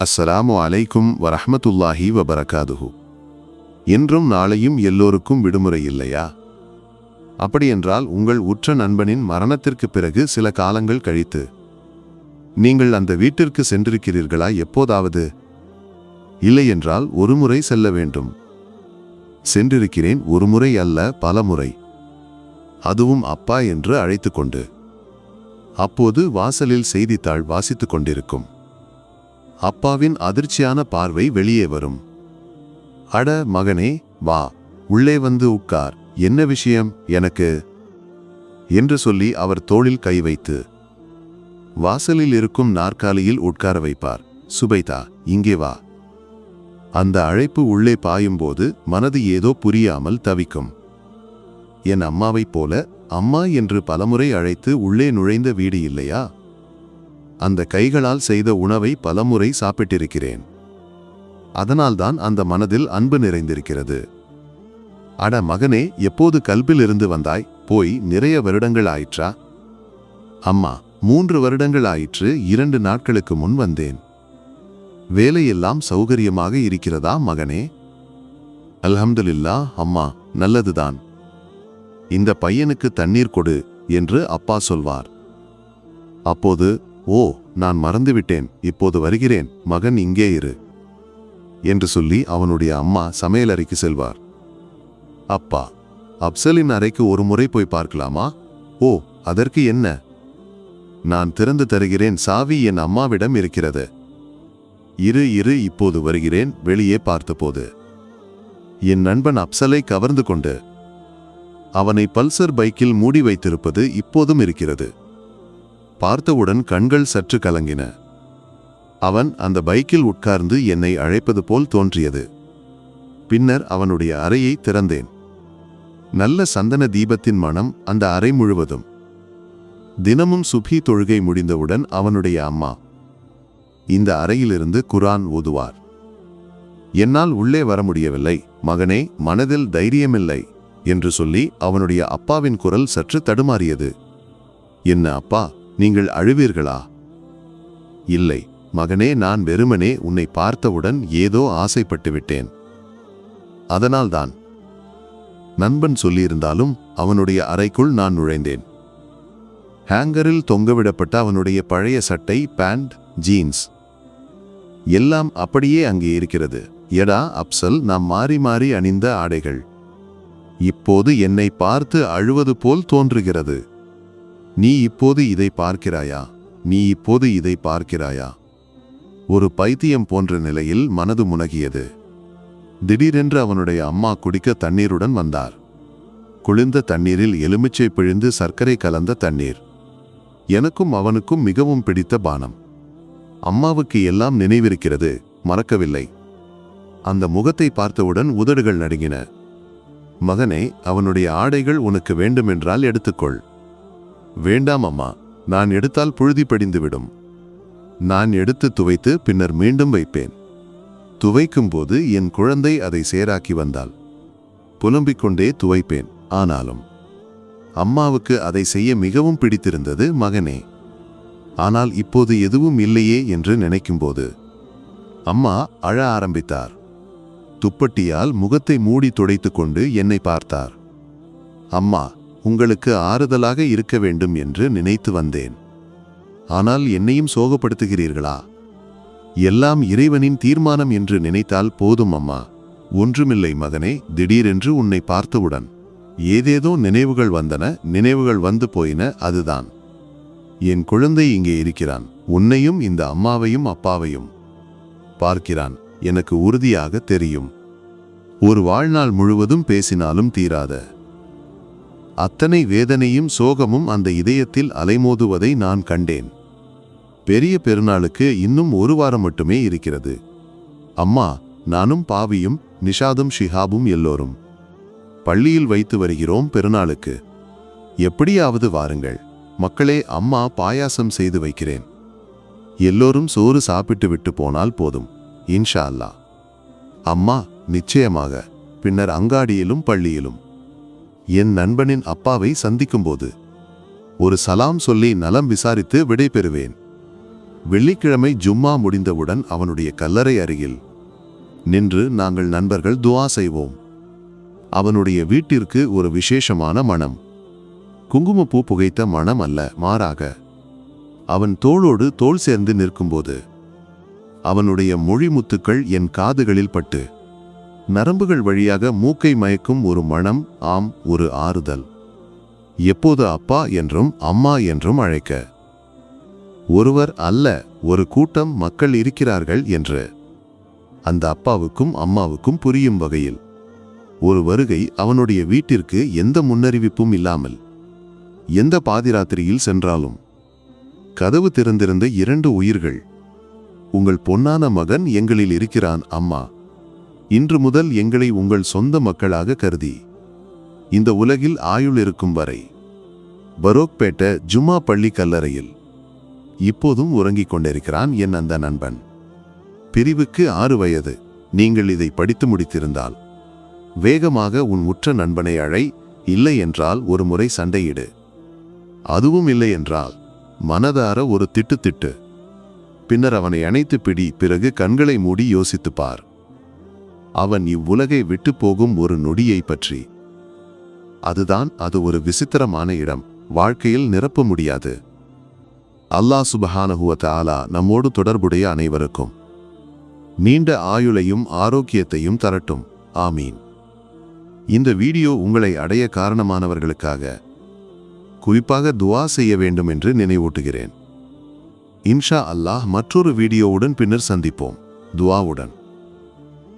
அஸ்ஸலாமு அலைக்கும் வரஹமத்துல்லாஹி வபரகாதுஹு. இன்றும் நாளையும் எல்லோருக்கும் விடுமுறை இல்லையா? அப்படியென்றால் உங்கள் உற்ற நண்பனின் மரணத்திற்கு பிறகு சில காலங்கள் கழித்து நீங்கள் அந்த வீட்டிற்கு சென்றிருக்கிறீர்களா எப்போதாவது? இல்லையென்றால் ஒருமுறை செல்ல வேண்டும். சென்றிருக்கிறேன் ஒருமுறை அல்ல பல முறை அதுவும் அப்பா என்று அழைத்து கொண்டு அப்போது வாசலில் செய்தித்தாள் வாசித்துக் கொண்டிருக்கும். அப்பாவின் அதிர்ச்சியான பார்வை வெளியே வரும். அட மகனே வா உள்ளே வந்து உட்கார். என்ன விஷயம் எனக்கு? என்று சொல்லி அவர் தோளில் கை வைத்து வாசலில் இருக்கும் நாற்காலியில் உட்கார வைப்பார். சுபைதா இங்கே வா. அந்த அழைப்பு உள்ளே பாயும்போது மனது ஏதோ புரியாமல் தவிக்கும். என் அம்மாவைப் போல அம்மா என்று பலமுறை அழைத்து உள்ளே நுழைந்த வீடு இல்லையா? அந்த கைகளால் செய்த உணவை பலமுறை சாப்பிட்டிருக்கிறேன். அதனால்தான் அந்த மனதில் அன்பு நிறைந்திருக்கிறது. அட மகனே எப்போது கல்பிலிருந்து வந்தாய்? போய் நிறைய வருடங்கள் ஆயிற்றா? அம்மா மூன்று வருடங்கள் ஆயிற்று இரண்டு நாட்களுக்கு முன் வந்தேன். வேலையெல்லாம் சௌகரியமாக இருக்கிறதா மகனே? அல்ஹம்துலில்லா அம்மா நல்லதுதான். இந்த பையனுக்கு தண்ணீர் கொடு என்று அப்பா சொல்வார். அப்போது ஓ நான் மறந்துவிட்டேன். இப்போது வருகிறேன். மகன் இங்கே இரு. என்று சொல்லி அவனுடைய அம்மா சமையலறைக்கு செல்வார். அப்பா அப்சலின் அறைக்கு ஒரு முறை போய் பார்க்கலாமா? ஓ அதற்கு என்ன? நான் திறந்து தருகிறேன். சாவி என் அம்மாவிடம் இருக்கிறது. இரு இரு இப்போது வருகிறேன். வெளியே பார்த்தபோது. என் நண்பன் அப்சலை கவர்ந்து கொண்டு அவனை பல்சர் பைக்கில் மூடி வைத்திருப்பது இப்போதும் இருக்கிறது. பார்த்தவுடன் கண்கள் சற்று கலங்கின. அவன் அந்த பைக்கில் உட்கார்ந்து என்னை அழைப்பது போல் தோன்றியது. பின்னர் அவனுடைய அறையை திறந்தேன். நல்ல சந்தன தீபத்தின் மனம் அந்த அறை முழுவதும். தினமும் சுபி தொழுகை முடிந்தவுடன் அவனுடைய அம்மா இந்த அறையிலிருந்து குரான் ஓதுவார். என்னால் உள்ளே வர முடியவில்லை மகனே மனதில் தைரியமில்லை என்று சொல்லி அவனுடைய அப்பாவின் குரல் சற்று தடுமாறியது. என்ன அப்பா நீங்கள் அழுவீர்களா? இல்லை மகனே நான் வெறுமனே உன்னை பார்த்தவுடன் ஏதோ ஆசைப்பட்டு விட்டேன் அதனால்தான் நண்பன் சொல்லியிருந்தாலும் அவனுடைய அறைக்குள் நான் நுழைந்தேன். ஹேங்கரில் தொங்கவிடப்பட்ட அவனுடைய பழைய சட்டை பேண்ட் ஜீன்ஸ் எல்லாம் அப்படியே அங்கே இருக்கிறது. எடா அப்சல் நாம் மாறி மாறி அணிந்த ஆடைகள். இப்போது என்னை பார்த்து அழுவது போல் தோன்றுகிறது. நீ இப்போது இதை பார்க்கிறாயா? நீ இப்போது இதை பார்க்கிறாயா? ஒரு பைத்தியம் போன்ற நிலையில் மனது முனகியது. திடீரென்று அவனுடைய அம்மா குடிக்க தண்ணீருடன் வந்தார். குளிர்ந்த தண்ணீரில் எலுமிச்சை பிழிந்து சர்க்கரை கலந்த தண்ணீர். எனக்கும் அவனுக்கும் மிகவும் பிடித்த பானம். அம்மாவுக்கு எல்லாம் நினைவிருக்கிறது மறக்கவில்லை. அந்த முகத்தை பார்த்தவுடன் உதடுகள் நடுங்கின. மகனே அவனுடைய ஆடைகள் உனக்கு வேண்டுமென்றால் எடுத்துக்கொள். வேண்டாம் அம்மா. நான் எடுத்தால் புழுதி படிந்துவிடும். நான் எடுத்து துவைத்து பின்னர் மீண்டும் வைப்பேன். துவைக்கும்போது என் குழந்தை அதை சேராக்கி வந்தாள். புலம்பிக் கொண்டே துவைப்பேன். ஆனாலும் அம்மாவுக்கு அதை செய்ய மிகவும் பிடித்திருந்தது மகனே. ஆனால் இப்போது எதுவும் இல்லையே என்று நினைக்கும்போது அம்மா அழ ஆரம்பித்தார். துப்பட்டியால் முகத்தை மூடி துடைத்துக்கொண்டு என்னை பார்த்தார். அம்மா உங்களுக்கு ஆறுதலாக இருக்க வேண்டும் என்று நினைத்து வந்தேன். ஆனால் என்னையும் சோகப்படுத்துகிறீர்களா? எல்லாம் இறைவனின் தீர்மானம் என்று நினைத்தால் போதும் அம்மா. ஒன்றுமில்லை மகனே திடீரென்று உன்னை பார்த்தவுடன். ஏதேதோ நினைவுகள் வந்தன நினைவுகள் வந்து போயின அதுதான். என் குழந்தை இங்கே இருக்கிறான் உன்னையும் இந்த அம்மாவையும் அப்பாவையும். பார்க்கிறான் எனக்கு உறுதியாக தெரியும். ஒரு வாழ்நாள் முழுவதும் பேசினாலும் தீராத. அத்தனை வேதனையும் சோகமும் அந்த இதயத்தில் அலைமோதுவதை நான் கண்டேன். பெரிய பெருநாளுக்கு இன்னும் ஒரு வாரம் மட்டுமே இருக்கிறது. அம்மா நானும் பாவியும் நிஷாதும் ஷிஹாபும் எல்லோரும். பள்ளியில் வைத்து வருகிறோம் பெருநாளுக்கு. எப்படியாவது வாருங்கள். மக்களே அம்மா பாயாசம் செய்து வைக்கிறேன். எல்லோரும் சோறு சாப்பிட்டு விட்டு போனால் போதும். இன்ஷா அல்லா அம்மா நிச்சயமாக. பின்னர் அங்காடியிலும் பள்ளியிலும். என் நண்பனின் அப்பாவை சந்திக்கும்போது ஒரு சலாம் சொல்லி நலம் விசாரித்து விடை பெறுவேன். வெள்ளிக்கிழமை ஜும்மா முடிந்தவுடன் அவனுடைய கல்லறை அருகில் நின்று நாங்கள் நண்பர்கள் துவா செய்வோம். அவனுடைய வீட்டிற்கு ஒரு விசேஷமான மனம். குங்குமப்பூ புகைத்த மனம் அல்ல மாறாக அவன் தோளோடு தோள் சேர்ந்து நிற்கும்போது அவனுடைய மொழிமுத்துக்கள் என் காதுகளில் பட்டு நரம்புகள் வழியாக மூக்கை மயக்கும் ஒரு மனம் ஆம் ஒரு ஆறுதல். எப்போது அப்பா என்றும் அம்மா என்றும் அழைக்க. ஒருவர் அல்ல ஒரு கூட்டம் மக்கள் இருக்கிறார்கள் என்று. அந்த அப்பாவுக்கும் அம்மாவுக்கும் புரியும் வகையில். ஒரு வருகை அவனுடைய வீட்டிற்கு எந்த முன்னறிவிப்பும் இல்லாமல். எந்த பாதிராத்திரியில் சென்றாலும். கதவு திறந்திருந்த இரண்டு உயிர்கள். உங்கள் பொன்னான மகன் எங்களில் இருக்கிறான் அம்மா. இன்று முதல் எங்களை உங்கள் சொந்த மக்களாக கருதி. இந்த உலகில் ஆயுள் இருக்கும் வரை பரோக்பேட்ட ஜும்மா பள்ளி கல்லறையில் இப்போதும் உறங்கிக் கொண்டிருக்கிறான் என் அந்த நண்பன். பிரிவுக்கு ஆறு வயது நீங்கள் இதை படித்து முடித்திருந்தால் வேகமாக உன் உற்ற நண்பனை அழை இல்லை என்றால் ஒரு முறை சண்டையிடு. அதுவும் இல்லை என்றால் மனதார ஒரு திட்டு திட்டு. பின்னர் அவனை அணைத்து பிடி பிறகு கண்களை மூடி யோசித்துப்பார் அவன் இவ்வுலகை விட்டு போகும் ஒரு நொடியை பற்றி. அதுதான் அது ஒரு விசித்திரமான இடம் வாழ்க்கையில் நிரப்ப முடியாது. அல்லாஹ் சுபஹானஹுவ தாலா நம்மோடு தொடர்புடைய அனைவருக்கும். நீண்ட ஆயுளையும் ஆரோக்கியத்தையும் தரட்டும். ஆமீன். இந்த வீடியோ உங்களை அடைய காரணமானவர்களுக்காக குறிப்பாக துவா செய்ய வேண்டும் என்று நினைவூட்டுகிறேன். இன்ஷா அல்லாஹ் மற்றொரு வீடியோவுடன் பின்னர் சந்திப்போம். துவாவுடன்.